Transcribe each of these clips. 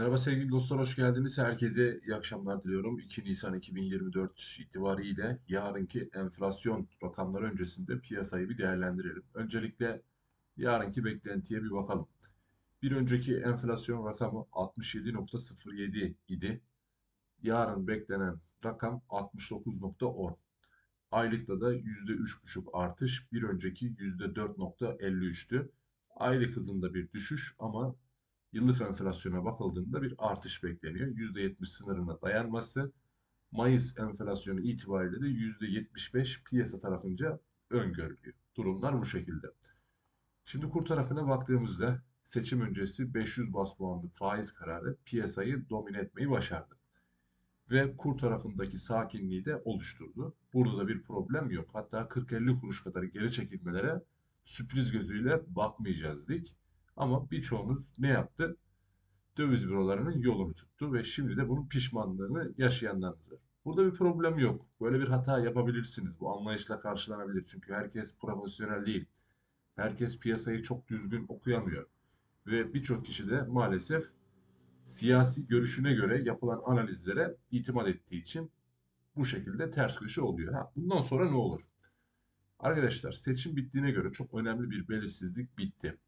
Merhaba sevgili dostlar, hoş geldiniz. Herkese iyi akşamlar diliyorum. 2 Nisan 2024 itibariyle yarınki enflasyon rakamları öncesinde piyasayı bir değerlendirelim. Öncelikle yarınki beklentiye bir bakalım. Bir önceki enflasyon rakamı 67.07 idi. Yarın beklenen rakam 69.10. Aylıkta da %3,5 artış, bir önceki %4.53'tü. Aylık hızında bir düşüş ama yıllık enflasyona bakıldığında bir artış bekleniyor. %70 sınırına dayanması Mayıs enflasyonu itibariyle de %75 piyasa tarafınca öngörülüyor. Durumlar bu şekilde. Şimdi kur tarafına baktığımızda seçim öncesi 500 bas puanlık faiz kararı piyasayı domine etmeyi başardı. Ve kur tarafındaki sakinliği de oluşturdu. Burada da bir problem yok. Hatta 40-50 kuruş kadar geri çekilmelere sürpriz gözüyle bakmayacağız dik. Ama birçoğunuz ne yaptı? Döviz bürolarının yolunu tuttu ve şimdi de bunun pişmanlığını yaşayanlarınız var. Burada bir problem yok. Böyle bir hata yapabilirsiniz. Bu anlayışla karşılanabilir. Çünkü herkes profesyonel değil. Herkes piyasayı çok düzgün okuyamıyor. Ve birçok kişi de maalesef siyasi görüşüne göre yapılan analizlere itimat ettiği için bu şekilde ters köşe oluyor. Ha, bundan sonra ne olur? Arkadaşlar seçim bittiğine göre çok önemli bir belirsizlik bitti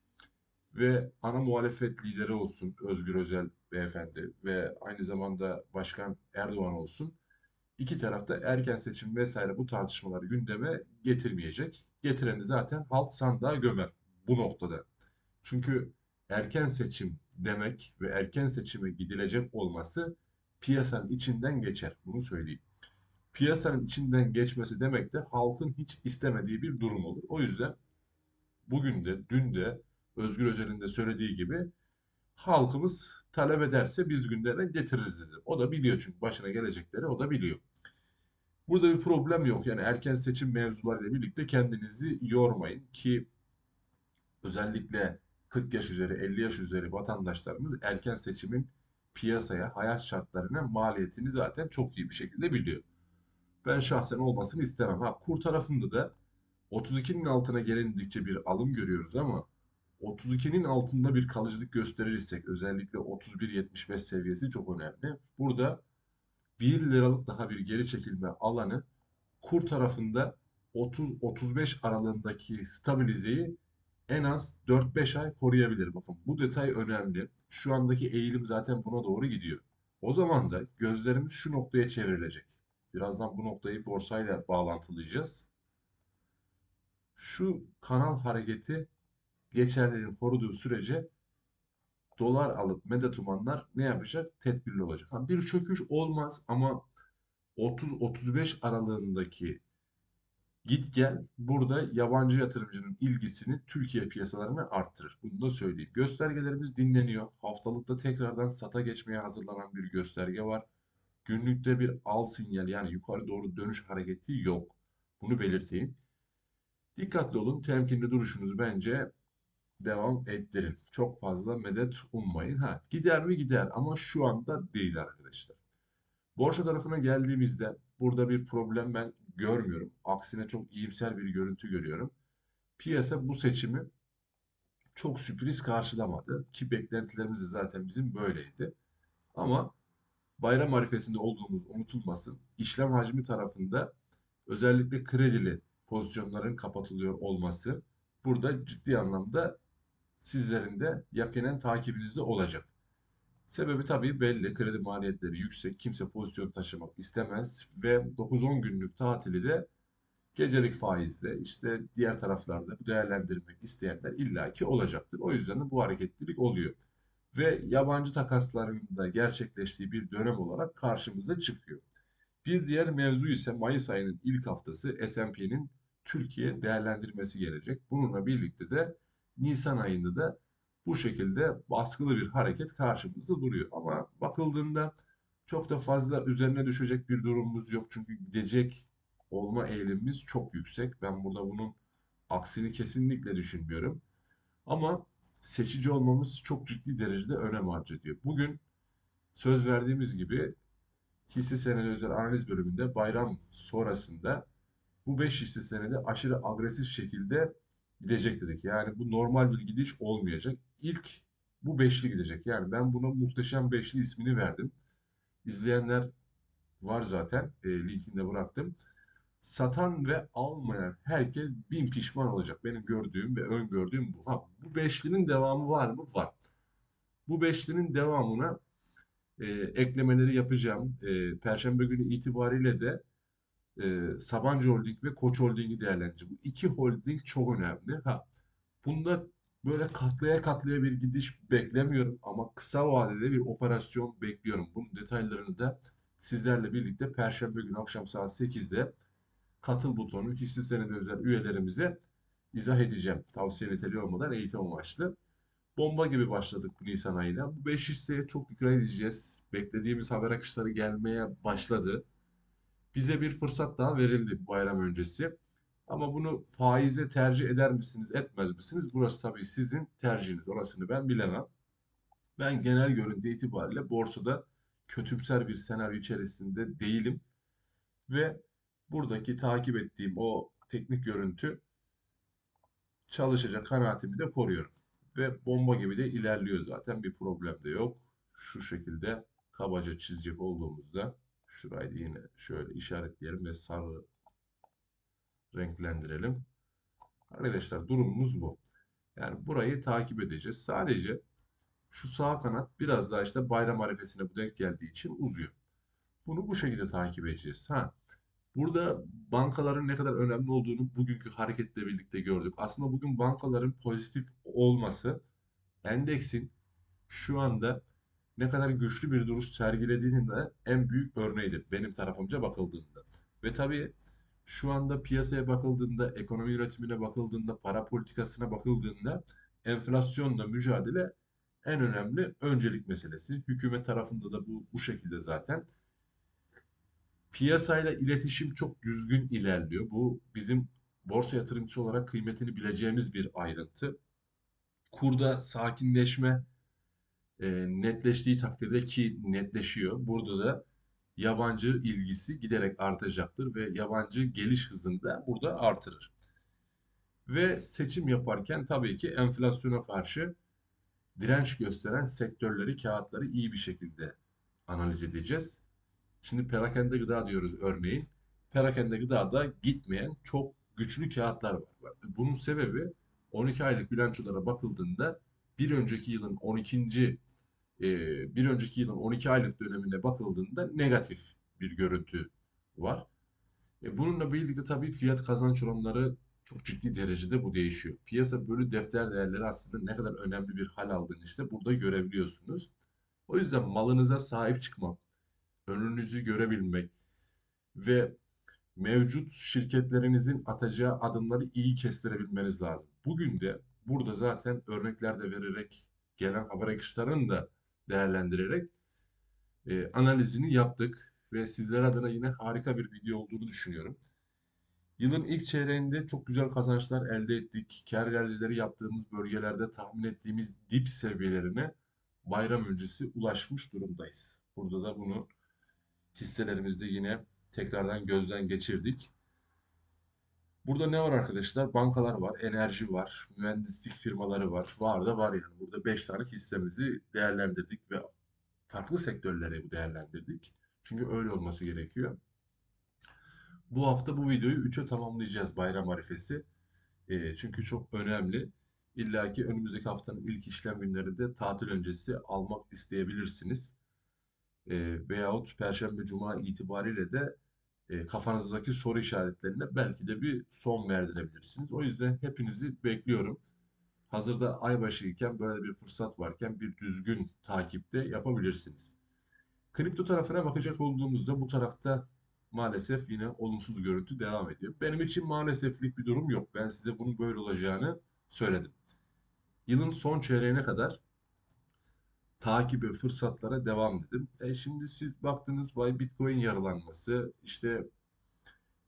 ve ana muhalefet lideri olsun Özgür Özel beyefendi ve aynı zamanda Başkan Erdoğan olsun iki tarafta erken seçim vesaire bu tartışmaları gündeme getirmeyecek. Getireni zaten halk sandığa gömer bu noktada. Çünkü erken seçim demek ve erken seçime gidilecek olması piyasanın içinden geçer. Bunu söyleyeyim. Piyasanın içinden geçmesi demek de halkın hiç istemediği bir durum olur. O yüzden bugün de dün de Özgür Özel'in de söylediği gibi halkımız talep ederse biz gündeme getiririz dedi. O da biliyor çünkü başına gelecekleri o da biliyor. Burada bir problem yok. Yani erken seçim mevzularıyla birlikte kendinizi yormayın ki özellikle 40 yaş üzeri, 50 yaş üzeri vatandaşlarımız erken seçimin piyasaya, hayat şartlarına maliyetini zaten çok iyi bir şekilde biliyor. Ben şahsen olmasını istemem. Ha kur tarafında da 32'nin altına gelindikçe bir alım görüyoruz ama 32'nin altında bir kalıcılık gösterirsek özellikle 31.75 seviyesi çok önemli. Burada 1 liralık daha bir geri çekilme alanı kur tarafında 30-35 aralığındaki stabilizeyi en az 4-5 ay koruyabilir. Bakın bu detay önemli. Şu andaki eğilim zaten buna doğru gidiyor. O zaman da gözlerimiz şu noktaya çevrilecek. Birazdan bu noktayı borsayla bağlantılayacağız. Şu kanal hareketi geçerliliğini koruduğu sürece dolar alıp medet umanlar ne yapacak? Tedbirli olacak. Ha, bir çöküş olmaz ama 30-35 aralığındaki git gel burada yabancı yatırımcının ilgisini Türkiye piyasalarına arttırır. Bunu da söyleyeyim. Göstergelerimiz dinleniyor. Haftalıkta tekrardan sata geçmeye hazırlanan bir gösterge var. Günlükte bir al sinyal yani yukarı doğru dönüş hareketi yok. Bunu belirteyim. Dikkatli olun. Temkinli duruşunuzu bence devam ettirin. Çok fazla medet ummayın. Ha, gider mi gider ama şu anda değil arkadaşlar. Borsa tarafına geldiğimizde burada bir problem ben görmüyorum. Aksine çok iyimser bir görüntü görüyorum. Piyasa bu seçimi çok sürpriz karşılamadı ki beklentilerimiz de zaten bizim böyleydi. Ama bayram arifesinde olduğumuz unutulmasın. İşlem hacmi tarafında özellikle kredili pozisyonların kapatılıyor olması burada ciddi anlamda sizlerin de yakinen takibinizde olacak. Sebebi tabii belli. Kredi maliyetleri yüksek. Kimse pozisyon taşımak istemez ve 9-10 günlük tatili de gecelik faizle işte diğer taraflarda değerlendirmek isteyenler illaki olacaktır. O yüzden de bu hareketlilik oluyor. Ve yabancı takasların da gerçekleştiği bir dönem olarak karşımıza çıkıyor. Bir diğer mevzu ise Mayıs ayının ilk haftası S&P'nin Türkiye değerlendirmesi gelecek. Bununla birlikte de Nisan ayında da bu şekilde baskılı bir hareket karşımızda duruyor. Ama bakıldığında çok da fazla üzerine düşecek bir durumumuz yok. Çünkü gidecek olma eğilimimiz çok yüksek. Ben burada bunun aksini kesinlikle düşünmüyorum. Ama seçici olmamız çok ciddi derecede önem arz ediyor. Bugün söz verdiğimiz gibi hisse senedi özel analiz bölümünde bayram sonrasında bu 5 hisse senedi aşırı agresif şekilde gidecek dedik. Yani bu normal bir gidiş olmayacak. İlk bu beşli gidecek. Yani ben buna muhteşem beşli ismini verdim. İzleyenler var zaten. E, linkini de bıraktım. Satan ve almayan herkes bin pişman olacak. Benim gördüğüm ve öngördüğüm bu. Ha, bu beşlinin devamı var mı? Var. Bu beşlinin devamına e, eklemeleri yapacağım. E, Perşembe günü itibariyle de e, Sabancı Holding ve Koç Holding'i değerlendireceğim. Bu iki holding çok önemli. Ha, bunda böyle katlaya katlaya bir gidiş beklemiyorum ama kısa vadede bir operasyon bekliyorum. Bunun detaylarını da sizlerle birlikte Perşembe günü akşam saat 8'de katıl butonu hisse senedi özel üyelerimize izah edeceğim. Tavsiye niteliği olmadan eğitim amaçlı. Bomba gibi başladık bu Nisan ayına. Bu 5 hisseye çok dikkat edeceğiz. Beklediğimiz haber akışları gelmeye başladı. Bize bir fırsat daha verildi bayram öncesi. Ama bunu faize tercih eder misiniz, etmez misiniz? Burası tabii sizin tercihiniz. Orasını ben bilemem. Ben genel görüntü itibariyle borsada kötümser bir senaryo içerisinde değilim. Ve buradaki takip ettiğim o teknik görüntü çalışacak kanaatimi de koruyorum. Ve bomba gibi de ilerliyor zaten. Bir problem de yok. Şu şekilde kabaca çizecek olduğumuzda şurayı yine şöyle işaretleyelim ve sarı renklendirelim. Arkadaşlar durumumuz bu. Yani burayı takip edeceğiz. Sadece şu sağ kanat biraz daha işte bayram arifesine bu denk geldiği için uzuyor. Bunu bu şekilde takip edeceğiz. Ha, burada bankaların ne kadar önemli olduğunu bugünkü hareketle birlikte gördük. Aslında bugün bankaların pozitif olması endeksin şu anda ne kadar güçlü bir duruş sergilediğinin de en büyük örneğidir benim tarafımca bakıldığında. Ve tabii şu anda piyasaya bakıldığında, ekonomi yönetimine bakıldığında, para politikasına bakıldığında enflasyonla mücadele en önemli öncelik meselesi. Hükümet tarafında da bu bu şekilde zaten. Piyasayla iletişim çok düzgün ilerliyor. Bu bizim borsa yatırımcısı olarak kıymetini bileceğimiz bir ayrıntı. Kurda sakinleşme e, netleştiği takdirde ki netleşiyor. Burada da yabancı ilgisi giderek artacaktır ve yabancı geliş hızını da burada artırır. Ve seçim yaparken tabii ki enflasyona karşı direnç gösteren sektörleri, kağıtları iyi bir şekilde analiz edeceğiz. Şimdi perakende gıda diyoruz örneğin. Perakende gıdada gitmeyen çok güçlü kağıtlar var. Bunun sebebi 12 aylık bilançolara bakıldığında bir önceki yılın 12. E, bir önceki yılın 12 aylık dönemine bakıldığında negatif bir görüntü var. E, bununla birlikte tabii fiyat kazanç oranları çok ciddi derecede bu değişiyor. Piyasa bölü defter değerleri aslında ne kadar önemli bir hal aldığını işte burada görebiliyorsunuz. O yüzden malınıza sahip çıkmak, önünüzü görebilmek ve mevcut şirketlerinizin atacağı adımları iyi kestirebilmeniz lazım. Bugün de burada zaten örnekler de vererek gelen haber akışlarını da değerlendirerek e, analizini yaptık ve sizler adına yine harika bir video olduğunu düşünüyorum. Yılın ilk çeyreğinde çok güzel kazançlar elde ettik. Kar garajları yaptığımız bölgelerde tahmin ettiğimiz dip seviyelerine bayram öncesi ulaşmış durumdayız. Burada da bunu hisselerimizde yine tekrardan gözden geçirdik. Burada ne var arkadaşlar? Bankalar var, enerji var, mühendislik firmaları var. Var da var yani. Burada 5 tane hissemizi değerlendirdik ve farklı sektörlere değerlendirdik. Çünkü öyle olması gerekiyor. Bu hafta bu videoyu 3'e tamamlayacağız bayram arifesi. E, çünkü çok önemli. İlla ki önümüzdeki haftanın ilk işlem günlerinde tatil öncesi almak isteyebilirsiniz. E, veyahut Perşembe Cuma itibariyle de e, kafanızdaki soru işaretlerine belki de bir son verdirebilirsiniz. O yüzden hepinizi bekliyorum. Hazırda aybaşı iken böyle bir fırsat varken bir düzgün takipte yapabilirsiniz. Kripto tarafına bakacak olduğumuzda bu tarafta maalesef yine olumsuz görüntü devam ediyor. Benim için maaleseflik bir durum yok. Ben size bunun böyle olacağını söyledim. Yılın son çeyreğine kadar takibe, fırsatlara devam dedim. E şimdi siz baktınız vay Bitcoin yarılanması, işte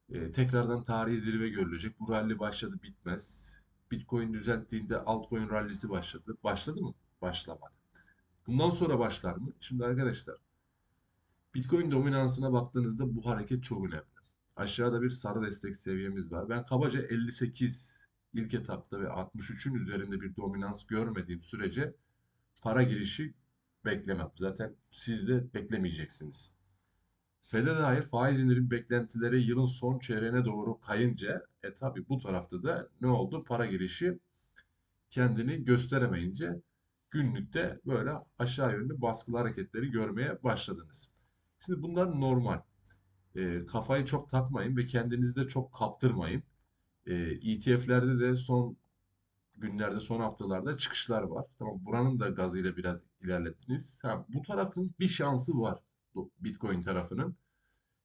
e, tekrardan tarihi zirve görülecek. Bu rally başladı bitmez. Bitcoin düzelttiğinde altcoin rallisi başladı. Başladı mı? Başlamadı. Bundan sonra başlar mı? Şimdi arkadaşlar Bitcoin dominansına baktığınızda bu hareket çok önemli. Aşağıda bir sarı destek seviyemiz var. Ben kabaca 58 ilk etapta ve 63'ün üzerinde bir dominans görmediğim sürece para girişi beklemem. Zaten siz de beklemeyeceksiniz. FED'e dair faiz indirim beklentileri yılın son çeyreğine doğru kayınca e tabi bu tarafta da ne oldu? Para girişi kendini gösteremeyince günlükte böyle aşağı yönlü baskılı hareketleri görmeye başladınız. Şimdi bunlar normal. E, kafayı çok takmayın ve kendinizi de çok kaptırmayın. E, ETF'lerde de son günlerde, son haftalarda çıkışlar var. Tamam buranın da gazıyla biraz ilerlettiniz. Ha, bu tarafın bir şansı var. Bitcoin tarafının.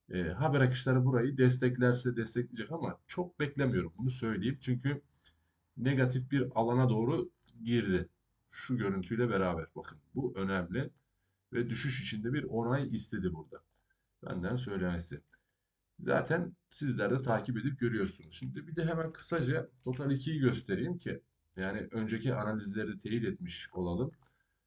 E, haber akışları burayı desteklerse destekleyecek ama çok beklemiyorum bunu söyleyeyim. Çünkü negatif bir alana doğru girdi. Şu görüntüyle beraber. Bakın bu önemli ve düşüş içinde bir onay istedi burada. Benden söylemesi. Zaten sizler de takip edip görüyorsunuz. Şimdi bir de hemen kısaca Total 2'yi göstereyim ki yani önceki analizleri teyit etmiş olalım.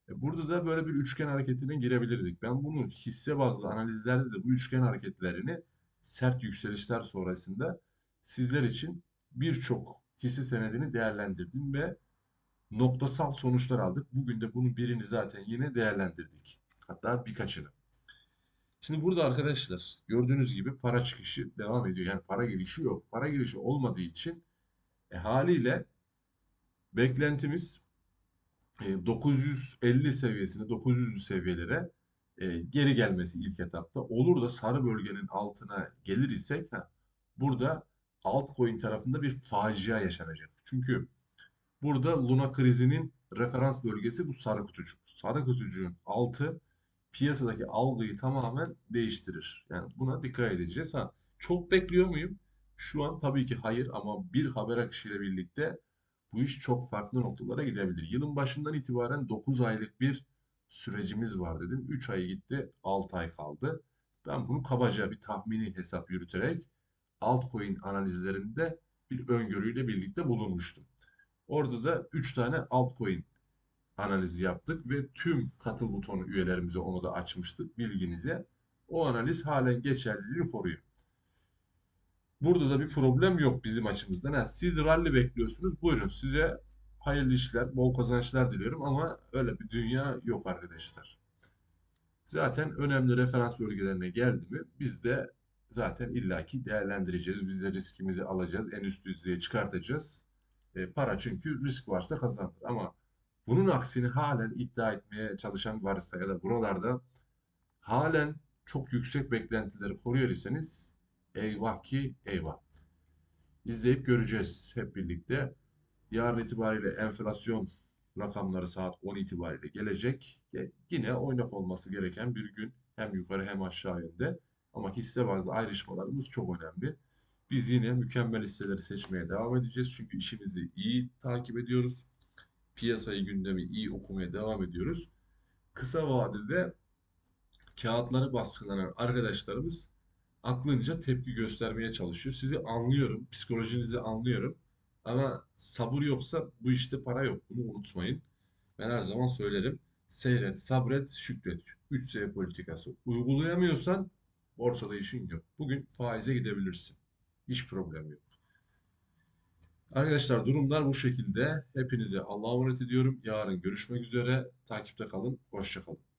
E, Burada da böyle bir üçgen hareketine girebilirdik. Ben bunu hisse bazlı analizlerde de bu üçgen hareketlerini sert yükselişler sonrasında sizler için birçok hisse senedini değerlendirdim ve noktasal sonuçlar aldık. Bugün de bunun birini zaten yine değerlendirdik. Hatta birkaçını. Şimdi burada arkadaşlar gördüğünüz gibi para çıkışı devam ediyor. Yani para girişi yok. Para girişi olmadığı için e, haliyle beklentimiz e, 950 seviyesine, 900 seviyelere e, geri gelmesi ilk etapta. Olur da sarı bölgenin altına gelir isek ha, burada altcoin tarafında bir facia yaşanacak. Çünkü burada Luna krizinin referans bölgesi bu sarı kutucuk. Sarı kutucuğun altı piyasadaki algıyı tamamen değiştirir. Yani buna dikkat edeceğiz. Ha, çok bekliyor muyum? Şu an tabii ki hayır ama bir haber akışıyla birlikte bu iş çok farklı noktalara gidebilir. Yılın başından itibaren 9 aylık bir sürecimiz var dedim. 3 ay gitti, 6 ay kaldı. Ben bunu kabaca bir tahmini hesap yürüterek altcoin analizlerinde bir öngörüyle birlikte bulunmuştum. Orada da 3 tane altcoin analizi yaptık ve tüm katıl butonu üyelerimize onu da açmıştık bilginize. O analiz halen geçerliliğini koruyor. Burada da bir problem yok bizim açımızdan. Ha, siz rally bekliyorsunuz. Buyurun size hayırlı işler, bol kazançlar diliyorum ama öyle bir dünya yok arkadaşlar. Zaten önemli referans bölgelerine geldi mi biz de zaten illaki değerlendireceğiz. Biz de riskimizi alacağız. En üst düzeye çıkartacağız. E, para çünkü risk varsa kazanır. Ama bunun aksini halen iddia etmeye çalışan varsa ya da buralarda halen çok yüksek beklentileri koruyor iseniz eyvah ki eyvah. İzleyip göreceğiz hep birlikte. Yarın itibariyle enflasyon rakamları saat 10 itibariyle gelecek. Yine oynak olması gereken bir gün. Hem yukarı hem aşağı yönde. Ama hisse bazlı ayrışmalarımız çok önemli. Biz yine mükemmel hisseleri seçmeye devam edeceğiz. Çünkü işimizi iyi takip ediyoruz. Piyasayı, gündemi iyi okumaya devam ediyoruz. Kısa vadede kağıtları baskılanan arkadaşlarımız aklınca tepki göstermeye çalışıyor. Sizi anlıyorum, psikolojinizi anlıyorum. Ama sabır yoksa bu işte para yok. Bunu unutmayın. Ben her zaman söylerim. Seyret, sabret, şükret. 3S politikası. Uygulayamıyorsan borsada işin yok. Bugün faize gidebilirsin. Hiç problem yok. Arkadaşlar durumlar bu şekilde. Hepinize Allah'a emanet ediyorum. Yarın görüşmek üzere. Takipte kalın. Hoşça kalın.